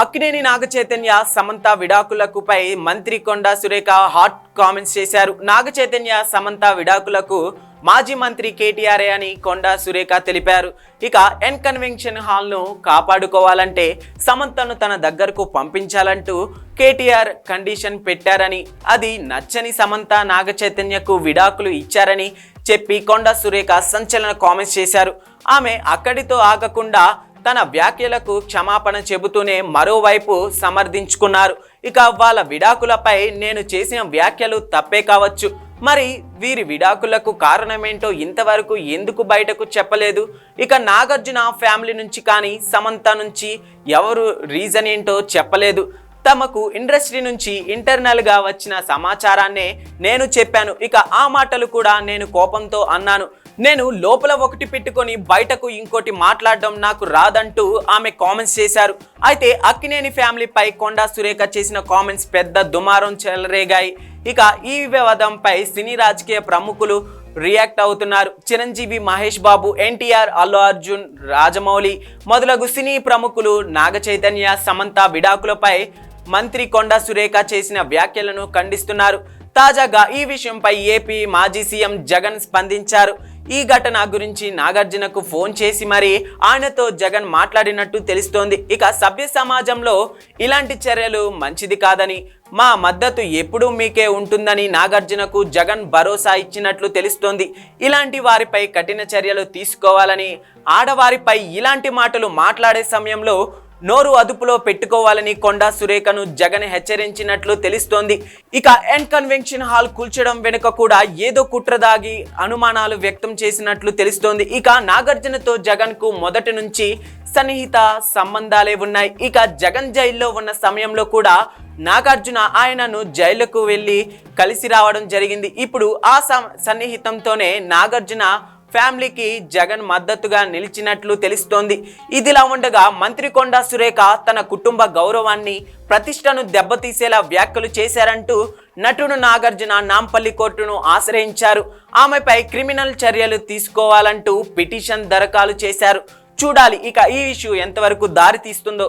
అక్కినేని నాగ చైతన్య సమంత విడాకులకుపై మంత్రి Konda Surekha hot comments చేశారు. నాగ చైతన్య సమంత విడాకులకు మాజీ మంత్రి కేటీఆర్ఏ అని కొండా సురేఖ తెలిపారు. ఇక ఎన్ కన్వెన్షన్ హాల్ను కాపాడుకోవాలంటే సమంతను తన దగ్గరకు పంపించాలంటూ కేటీఆర్ కండిషన్ పెట్టారని అది నచ్చని సమంత నాగ చైతన్యకు విడాకులు ఇచ్చారని చెప్పి కొండా సురేఖ సంచలన కామెంట్స్ చేశారు. ఆమె అక్కడితో ఆగకుండా తన వ్యాఖ్యలకు క్షమాపణ చెబుతూనే మరోవైపు సమర్థించుకున్నారు. ఇక వాళ్ళ విడాకులపై నేను చేసిన వ్యాఖ్యలు తప్పే కావచ్చు. మరి వీరి విడాకులకు కారణమేంటో ఇంతవరకు ఎందుకు బయటకు చెప్పలేదు? ఇక నాగార్జున ఫ్యామిలీ నుంచి కానీ సమంత నుంచి ఎవరు రీజన్ ఏంటో చెప్పలేదు. తమకు ఇండస్ట్రీ నుంచి ఇంటర్నల్గా వచ్చిన సమాచారాన్నే నేను చెప్పాను. ఇక ఆ మాటలు కూడా నేను కోపంతో అన్నాను. నేను లోపల ఒకటి పెట్టుకొని బయటకు ఇంకోటి మాట్లాడడం నాకు రాదంటూ ఆమె కామెంట్స్ చేశారు. అయితే అక్కినేని ఫ్యామిలీపై కొండా సురేఖ చేసిన కామెంట్స్ పెద్ద దుమారం చెలరేగాయి. ఇక ఈ వివాదంపై సినీ రాజకీయ ప్రముఖులు రియాక్ట్ అవుతున్నారు. చిరంజీవి మహేష్ బాబు ఎన్టీఆర్ అల్లు అర్జున్ రాజమౌళి మొదలగు సినీ ప్రముఖులు నాగ చైతన్య సమంత విడాకులపై మంత్రి కొండా సురేఖ చేసిన వ్యాఖ్యలను ఖండిస్తున్నారు. తాజాగా ఈ విషయంపై ఏపీ మాజీ సీఎం జగన్ స్పందించారు. ఈ ఘటన గురించి నాగార్జునకు ఫోన్ చేసి మరి ఆయనతో జగన్ మాట్లాడినట్టు తెలుస్తోంది. ఇక సభ్య సమాజంలో ఇలాంటి చర్యలు మంచిది కాదని మా మద్దతు ఎప్పుడూ మీకే ఉంటుందని నాగార్జునకు జగన్ భరోసా ఇచ్చినట్లు తెలుస్తోంది. ఇలాంటి వారిపై కఠిన చర్యలు తీసుకోవాలని ఆడవారిపై ఇలాంటి మాటలు మాట్లాడే సమయంలో నోరు అదుపులో పెట్టుకోవాలని కొండా సురేఖను జగన్ హెచ్చరించినట్లు తెలుస్తోంది. ఇక ఎన్ కన్వెన్షన్ హాల్ కూల్చడం వెనుక కూడా ఏదో కుట్ర దాగి అనుమానాలు వ్యక్తం చేసినట్లు తెలుస్తోంది. ఇక నాగార్జునతో జగన్కు మొదటి నుంచి సన్నిహిత సంబంధాలే ఉన్నాయి. ఇక జగన్ జైల్లో ఉన్న సమయంలో కూడా నాగార్జున ఆయనను జైలుకు వెళ్ళి కలిసి రావడం జరిగింది. ఇప్పుడు ఆ సం- సన్నిహితంతోనే నాగార్జున ఫ్యామిలీకి జగన్ మద్దతుగా నిలిచినట్లు తెలుస్తోంది. ఇదిలా ఉండగా మంత్రి కొండా సురేఖ తన కుటుంబ గౌరవాన్ని ప్రతిష్టను దెబ్బతీసేలా వ్యాఖ్యలు చేశారంటూ నటుడు నాగార్జున నాంపల్లి కోర్టును ఆశ్రయించారు. ఆమెపై క్రిమినల్ చర్యలు తీసుకోవాలంటూ పిటిషన్ దరఖాలు చేశారు. చూడాలి ఇక ఈ ఇష్యూ ఎంతవరకు దారి తీస్తుందో